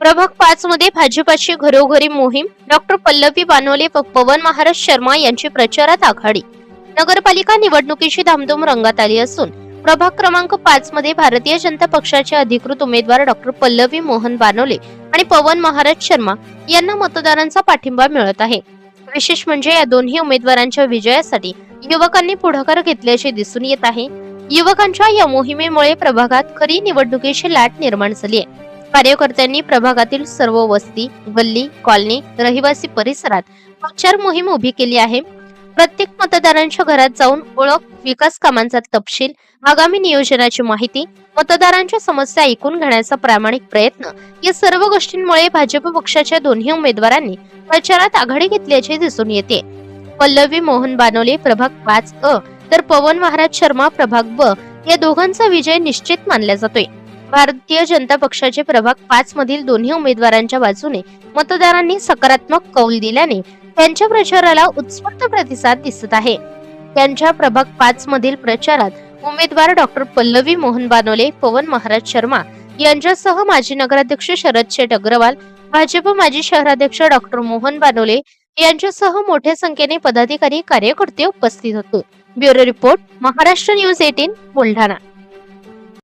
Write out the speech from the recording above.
प्रभाग पाच मध्ये भाजपाची घरोघरी मोहीम डॉक्टर पल्लवी बानोले व पवन महाराज शर्मा यांची प्रचारात आघाडी. नगरपालिका निवडणुकीची धामधूम रंगात आली असून प्रभाग क्रमांक पाच मध्ये भारतीय जनता पक्षाचे अधिकृत उमेदवार डॉक्टर पल्लवी मोहन बानोले आणि पवन महाराज शर्मा यांना मतदारांचा पाठिंबा मिळत आहे. विशेष म्हणजे या दोन्ही उमेदवारांच्या विजयासाठी युवकांनी पुढाकार घेतल्याचे दिसून येत आहे. युवकांच्या या मोहिमेमुळे प्रभागात खरी निवडणुकीची लाट निर्माण झाली आहे. कार्यकर्त्यांनी प्रभागातील सर्व वस्ती गल्ली कॉलनी रहिवासी परिसरात प्रचार मोहीम उभी केली आहे. प्रत्येक मतदारांच्या घरात जाऊन ओळख विकास कामांचा तपशील आगामी नियोजनाची माहिती मतदारांच्या समस्या ऐकून घेण्याचा प्रामाणिक प्रयत्न या सर्व गोष्टींमुळे भाजप पक्षाच्या दोन्ही उमेदवारांनी प्रचारात आघाडी घेतल्याचे दिसून येते. पल्लवी मोहन बानोले प्रभाग पाच अ तर पवन महाराज शर्मा प्रभाग ब या दोघांचा विजय निश्चित मानला जातोय. भारतीय जनता पक्षाचे प्रभाग पाच मधील दोन्ही उमेदवारांच्या बाजूने मतदारांनी सकारात्मक कौल दिल्याने त्यांच्या प्रचाराला उत्स्फूर्त प्रतिसाद दिसत आहे. त्यांच्या प्रभाग पाच मधील प्रचारात उमेदवार डॉक्टर पल्लवी मोहन बानोले पवन महाराज शर्मा यांच्यासह माजी नगराध्यक्ष शरद शेठ अग्रवाल भाजप माजी शहराध्यक्ष डॉक्टर मोहन बानोले यांच्यासह मोठ्या संख्येने पदाधिकारी कार्यकर्ते उपस्थित होते. Bureau report Maharashtra news eighteen Buldhana.